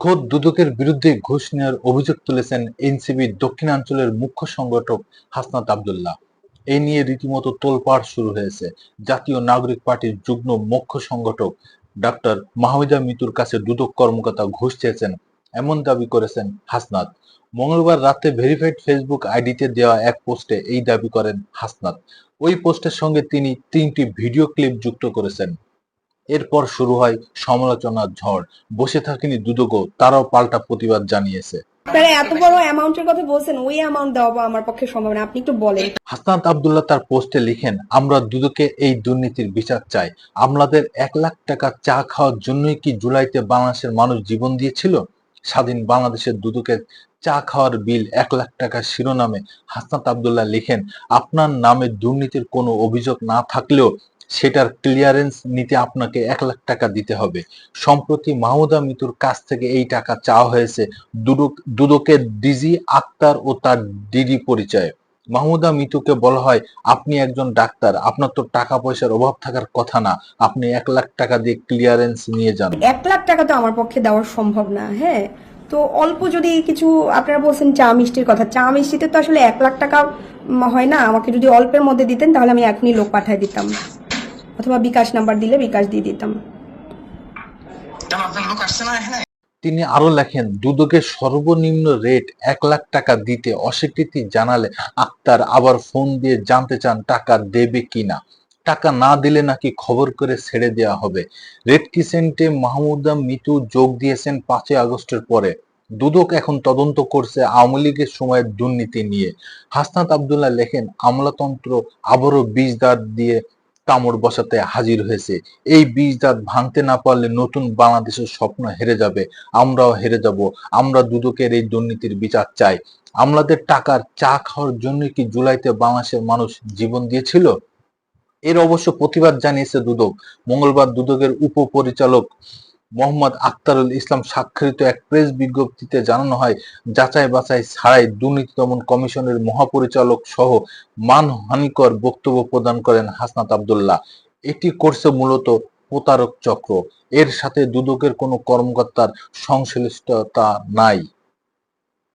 খোদ দুদকের বিরুদ্ধে ঘুষ নেওয়ার অভিযোগ তুলেছেন এনসিবি দক্ষিণাঞ্চলের মুখ্য সংগঠক হাসনাত আব্দুল্লাহ। এই নিয়ে রীতিমতো তোলপাড় শুরু হয়েছে। জাতীয় নাগরিক পার্টির যুগ্ম মুখ্য সংগঠক ডক্টর মাহমুদা মিতুর কাছে দুদক কর্মকর্তা ঘুষ চেয়েছেন, এমন দাবি করেছেন হাসনাত। মঙ্গলবার রাতে ভেরিফাইড ফেসবুক আইডিতে দেওয়া এক পোস্টে এই দাবি করেন হাসনাত। ওই পোস্টের সঙ্গে তিনি তিনটি ভিডিও ক্লিপ যুক্ত করেছেন। এরপর শুরু হয় সমালোচনার ঝড়। বসে থাকেনি দুদকও তারাও পাল্টা প্রতিবাদ জানিয়েছে। এত বড় অ্যামাউন্টের কথা বলছেন ওই অ্যামাউন্ট দেওয়া আমার পক্ষে সম্ভব না আপনি একটু বলেন। হাসনাত আব্দুল্লাহ তার পোস্টে লিখেন আমরা দুদকে এই দুর্নীতির বিচার চাই। আমলাদের এক লাখ টাকা চা খাওয়ার জন্যই কি জুলাইতে বাংলাদেশের মানুষ জীবন দিয়েছিল? স্বাধীন বাংলাদেশের দুদকের চা খাওয়ার বিল এক লাখ টাকা শিরোনামে হাসনাত আব্দুল্লাহ লিখেন আপনার নামে দুর্নীতির কোনো অভিযোগ না থাকলেও সেটার ক্লিয়ারেন্স নিতে আপনাকে এক লাখ টাকা দিতে হবে। সম্প্রতি মাহমুদা মিতুর কাছ থেকে এই টাকা চাওয়া হয়েছে দুদক, দুদকের ডিজি আক্তার ও তার ডিডি পরিচয়ে। মাহমুদা মিতুকে বলা হয়, আপনি একজন ডাক্তার, আপনার তো টাকা পয়সার অভাব থাকার কথা না, আপনি এক লাখ টাকা দিয়ে ক্লিয়ারেন্স নিয়ে যান। এক লাখ টাকা তো আমার পক্ষে দেওয়া সম্ভব না হ্যাঁ? তো অল্প যদি কিছু আপনারা বলছেন চা মিষ্টির কথা, চা মিষ্টিতে তো আসলে এক লাখ টাকা হয় না, আমাকে যদি অল্পের মধ্যে দিতেন তাহলে আমি এখনই লোক পাঠিয়ে দিতাম। অথবা বিকাশ নাম্বার দিলে বিকাশ দিয়ে দিতাম। তিনি আরও লেখেন, দুদকের সর্বনিম্ন রেট এক লাখ টাকা দিতে অস্বীকৃতি জানালে আক্তার আবার ফোন দিয়ে জানতে চান টাকা দেবে কিনা। টাকা না দিলে নাকি খবর করে ছেড়ে দেওয়া হবে। রেড কিসেন্টে মাহমুদা মিতু যোগ দিয়েছেন পাঁচই আগস্টের পরে। দুদক এখন তদন্ত করছে আওয়ামী লীগের সময়ের দুর্নীতি নিয়ে। হাসনাত আবদুল্লাহ লেখেন, আমলাতন্ত্র আবারও বীজ দাঁত দিয়ে কামড় বসাতে হাজির হয়েছে। এই বীজ দাঁত ভাঙতে না পারলে নতুন বাংলাদেশের স্বপ্ন হেরে যাবে। আমরাও হেরে যাব। আমরা দুদকের এই দুর্নীতির বিচার চাই। আমলাদের টাকার চা খাওয়ার জন্য কি জুলাইতে বাংলাদেশের মানুষ জীবন দিয়েছিল? এর অবশ্য প্রতিবাদ জানিয়েছে দুদক। মঙ্গলবার দুদকের উপপরিচালক মোহাম্মদ আক্তারুল ইসলাম স্বাক্ষরিত এক প্রেস বিজ্ঞপ্তিতে জানানো হয়, যাচাই বাছাই ছাড়াই দুর্নীতি দমন কমিশনের মহাপরিচালক সহ মানহানিকর বক্তব্য প্রদান করেন হাসনাত আবদুল্লাহ। এটি করছে মূলত প্রতারক চক্র। এর সাথে দুদকের কোনো কর্মকর্তার সংশ্লিষ্টতা নাই।